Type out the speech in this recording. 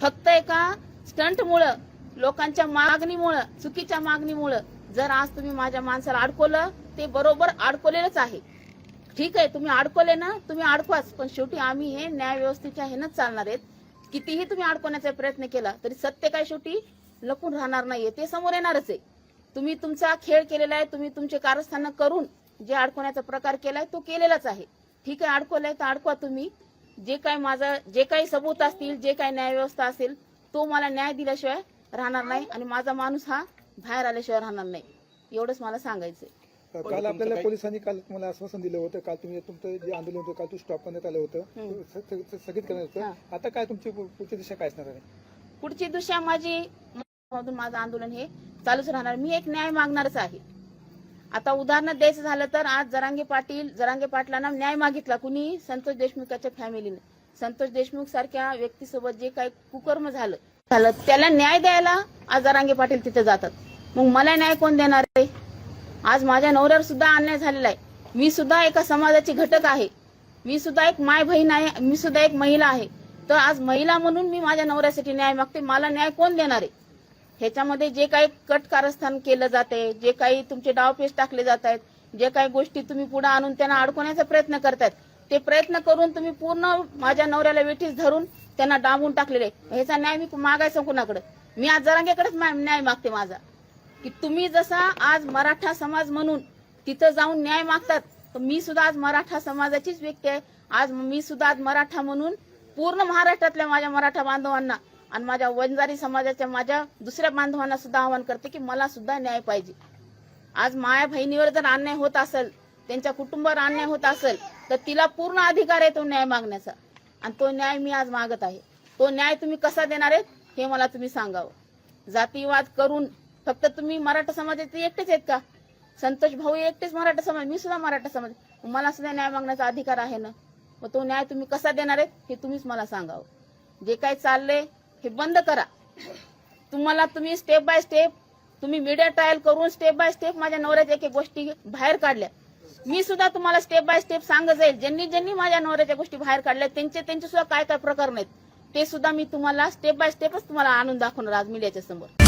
फक्त एका स्टंटमुळं लोकांच्या मागणीमुळं चुकीच्या मागणीमुळं जर आज तुम्ही माझ्या माणसाला अडकवलं ते बरोबर अडकवलेलंच आहे. ठीक आहे तुम्ही अडकवले ना तुम्ही अडकवाच पण शेवटी आम्ही हे न्याय व्यवस्थेच्या हेनच चालणार आहेत. कितीही तुम्ही अडकवण्याचा प्रयत्न केला तरी सत्य काय शेवटी? लपून राहणार नाहीये ते समोर येणारच आहे. तुम्ही तुमचा खेळ केलेला आहे तुम्ही तुमचे कारस्थानं करून जे अडकवण्याचा प्रकार केलाय तो केलेलाच आहे. ठीक आहे अडकवलाय तर अडकवा तुम्ही जे काय माझं जे काही सबूत असतील जे काही न्याय व्यवस्था असेल तो मला न्याय दिल्याशिवाय राहणार नाही आणि माझा माणूस हा बाहेर आल्याशिवाय राहणार नाही. एवढंच मला सांगायचंय. काल आपल्याला पोलिसांनी काल तुम्हाला आश्वासन दिलं होतं. काल तुम्ही तुमचं जे आंदोलन होतं काल तू स्टॉप करण्यात आलं होतं. स्थगित करण्यात. होतं. आता काय तुमची पुढची दिशा काय असणार आहे? पुढची दिशा माझी माझं आंदोलन हे चालूच राहणार. मी एक न्याय मागणारच आहे. आता उदाहरण द्यायचं झालं तर आज जरांगे पाटील जरांगे पाटलांना न्याय मागितला. कुणी संतोष देशमुखाच्या फॅमिलीने. संतोष देशमुख सारख्या व्यक्तीसोबत जे काही कुकर्म झालं झालं त्याला न्याय द्यायला आज जरांगे पाटील तिथे जातात. मग मला न्याय कोण देणार आहे? आज माझ्या नवऱ्यावर सुद्धा अन्याय झालेला आहे. मी सुद्धा एका समाजाची घटक आहे. मी सुद्धा एक माय बहीण आहे मी सुद्धा एक महिला आहे. तर आज महिला म्हणून मी माझ्या नवऱ्यासाठी न्याय मागते. मला न्याय कोण देणार आहे? ह्याच्यामध्ये जे काही कट कारस्थान केलं जाते जे काही तुमचे डावपेच टाकले जात आहेत जे काही गोष्टी तुम्ही पुढे आणून त्यांना अडकवण्याचा प्रयत्न करतायत ते प्रयत्न करून तुम्ही पूर्ण माझ्या नवऱ्याला वेठीस धरून त्यांना डांबून टाकलेले ह्याचा न्याय मी मागायचा कुणाकडे? मी आज जरांगेकडेच मा- न्याय मागते माझा. की तुम्ही जसा आज मराठा समाज म्हणून तिथं जाऊन न्याय मागतात तर मी सुद्धा आज मराठा समाजाचीच व्यक्ती आहे. आज मी सुद्धा आज मराठा म्हणून पूर्ण महाराष्ट्रातल्या माझ्या मराठा बांधवांना आणि माझ्या वंजारी समाजाच्या माझ्या दुसऱ्या बांधवांना सुद्धा आवाहन करते की मला सुद्धा न्याय पाहिजे. आज माया बहिणीवर जर अन्याय होत असेल त्यांच्या कुटुंबावर अन्याय होत असेल तर तिला पूर्ण अधिकार आहे तो न्याय मागण्याचा. आणि तो न्याय मी आज मागत आहे. तो न्याय तुम्ही कसा देणार आहेत हे मला तुम्ही सांगावं. जातीवाद करून फक्त तुम्ही मराठा समाजाचे एकटेच आहेत का? संतोष भाऊ एकटेच मराठा समाज मी सुद्धा मराठा समाज. मला सुद्धा न्याय मागण्याचा अधिकार आहे ना? मग तो न्याय तुम्ही कसा देणार आहेत हे तुम्हीच मला सांगावं. जे काही चाललंय हे बंद करा. तुम्हाला तुम्ही स्टेप बाय स्टेप तुम्ही मीडिया ट्रायल करून स्टेप बाय स्टेप माझ्या नवऱ्याच्या एक गोष्टी बाहेर काढल्या. मी सुद्धा तुम्हाला स्टेप बाय स्टेप सांगत जाईल. ज्यांनी ज्यांनी माझ्या नवऱ्याच्या गोष्टी बाहेर काढल्या त्यांचे त्यांचे सुद्धा काय काय प्रकरण आहेत ते सुद्धा मी तुम्हाला स्टेप बाय स्टेपच तुम्हाला आणून दाखवणार आज मीडियाच्या समोर.